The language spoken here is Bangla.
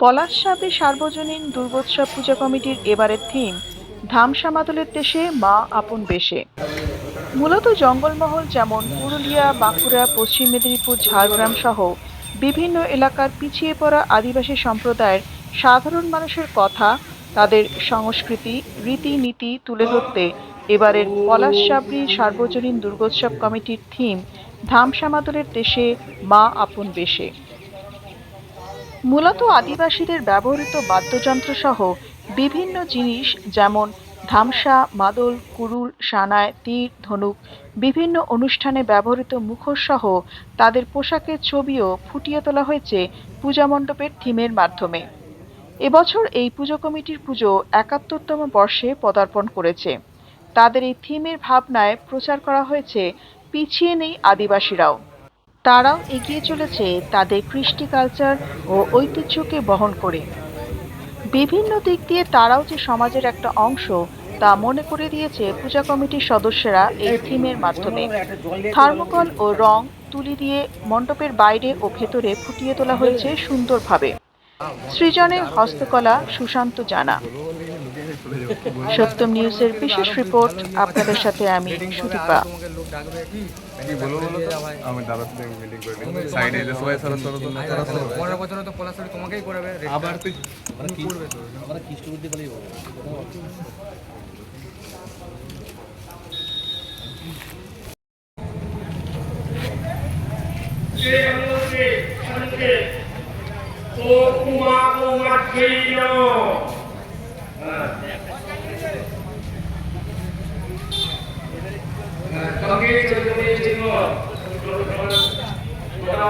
পলাশসাপে সার্বজনীন দুর্গোৎসব পূজা কমিটির এবারের থিম ধামসা মাদলের দেশে মা আপন বেশে। মূলত জঙ্গলমহল যেমন পুরুলিয়া, বাঁকুড়া, পশ্চিম মেদিনীপুর, ঝাড়গ্রাম সহ বিভিন্ন এলাকার পিছিয়ে পড়া আদিবাসী সম্প্রদায়ের সাধারণ মানুষের কথা তাদের সংস্কৃতি, রীতিনীতি তুলে ধরতে এবারের পলাশসাবরি সার্বজনীন দুর্গোৎসব কমিটির থিম ধামসা মাদলের দেশে মা আপন বেশে। মূলত আদিবাসীদের ব্যবহৃত বাদ্যযন্ত্র সহ বিভিন্ন জিনিস যেমন ধামসা, মাদল, কুরুল, সানায়, তীর, ধনুক, বিভিন্ন অনুষ্ঠানে ব্যবহৃত মুখোশ সহ তাদের পোশাকের ছবিও ফুটিয়ে তোলা হয়েছে পূজা মণ্ডপের থিমের মাধ্যমে। এবছর এই পুজো কমিটির পুজো একাত্তরতম বর্ষে পদার্পণ করেছে। তাদের এই থিমের ভাবনায় প্রচার করা হয়েছে, পিছিয়ে নেই আদিবাসীরাও। তারাও এগিয়ে চলেছে তাদের কৃষ্টি কালচার ও ঐতিহ্যকে বহন করে। বিভিন্ন দিক দিয়ে তারাও যে সমাজের একটা অংশ, তা মনে করে দিয়েছে পূজা কমিটির সদস্যরা এই থিমের মাধ্যমে। থার্মোকল ও রং তুলি দিয়ে মণ্ডপের বাইরে ও ভেতরে ফুটিয়ে তোলা হয়েছে সুন্দরভাবে। সৃজনের হস্তকলা সুশান্ত জানা। সত্যম নিউজের বিশেষ রিপোর্ট আপনাদের সাথে আমি সুদীপা। তোমাকে লোক ডাকবে কি